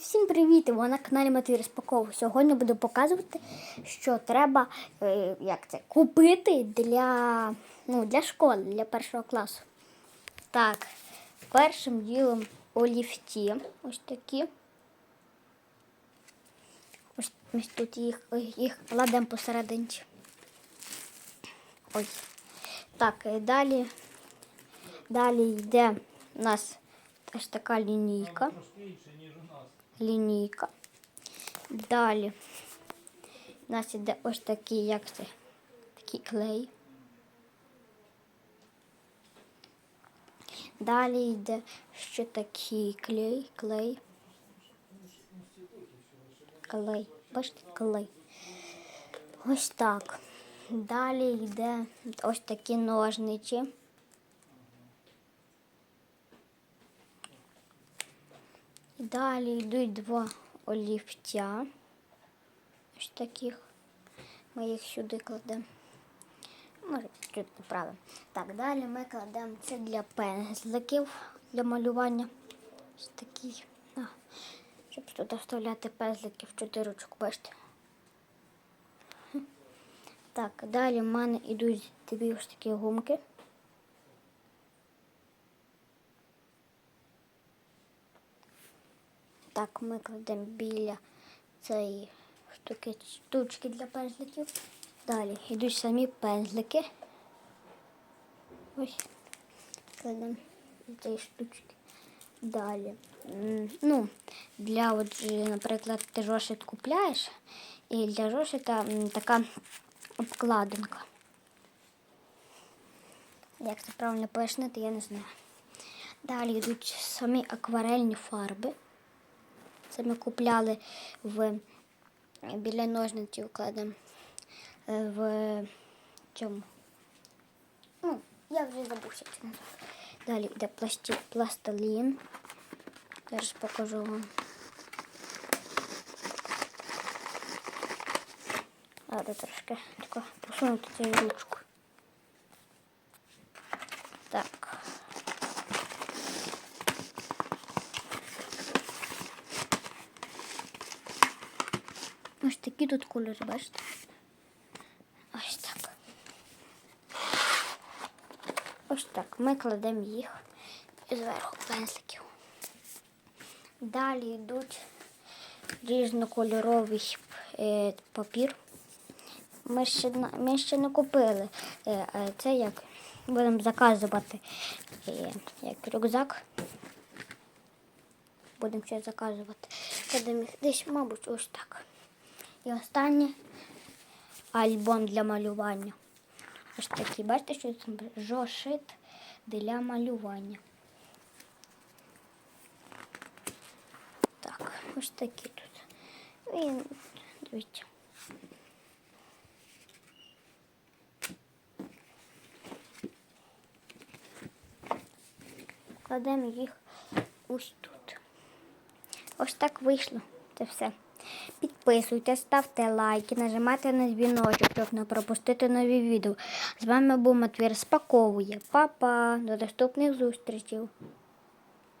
Всім привіт! Ви на каналі Матвій Розпакову. Сьогодні буду показувати, що треба е, як це, купити для, ну, для школи, для першого класу. Так, першим ділом олівці. Ось такі. Ось, ось тут їх, їх кладемо посередині. Ось. Так, і далі, далі йде у нас ось така лінійка лінійка. Далі у нас іде ось такий, як це, такий клей. Далі йде ще такий клей, клей. Клей. Бачите, клей. Ось так. Далі йде ось такі ножниці. Далі йдуть два олівця. Ось таких. Ми їх сюди кладемо. Може, чуть неправильно. Так, далі ми кладемо це для пензликів, для малювання. Ось такий. А, щоб тут вставляти пензлики в чотирочку, бачите. Так, далі в мене йдуть дві ось такі гумки. Так, ми кладемо біля цієї штуки, штучки для пензликів. Далі йдуть самі пензлики. Ось кладемо цієї штучки. Далі. Ну, для, от, е, наприклад, ти жошит купляєш, і для жошита така обкладинка. Як це правильно пояснити, я не знаю. Далі йдуть самі акварельні фарби. Це ми купляли в біля ножниці кладемо е, в чому? Ну, я вже забувся це називається. Далі йде пласті, пластилін. Зараз покажу вам. Треба трошки посунути цю ручку. Так. Ось такі тут кольори, бачите? Ось так. Ось так. Ми кладемо їх зверху пензликів. Далі йдуть різнокольоровий е, папір. Ми ще, ми ще не купили. Е, е, це як будемо заказувати як рюкзак. Будемо ще заказувати. Кладемо їх десь, мабуть, ось так. І останнє альбом для малювання. Ось такий, бачите, що там жошит для малювання. Так, ось такі тут. І дивіться. Кладемо їх ось тут. Ось так вийшло. Це все. Підписуйтесь, ставте лайки, нажимайте на дзвіночок, щоб не пропустити нові відео. З вами був Матвір Спаковує. Па-па, до наступних зустрічей.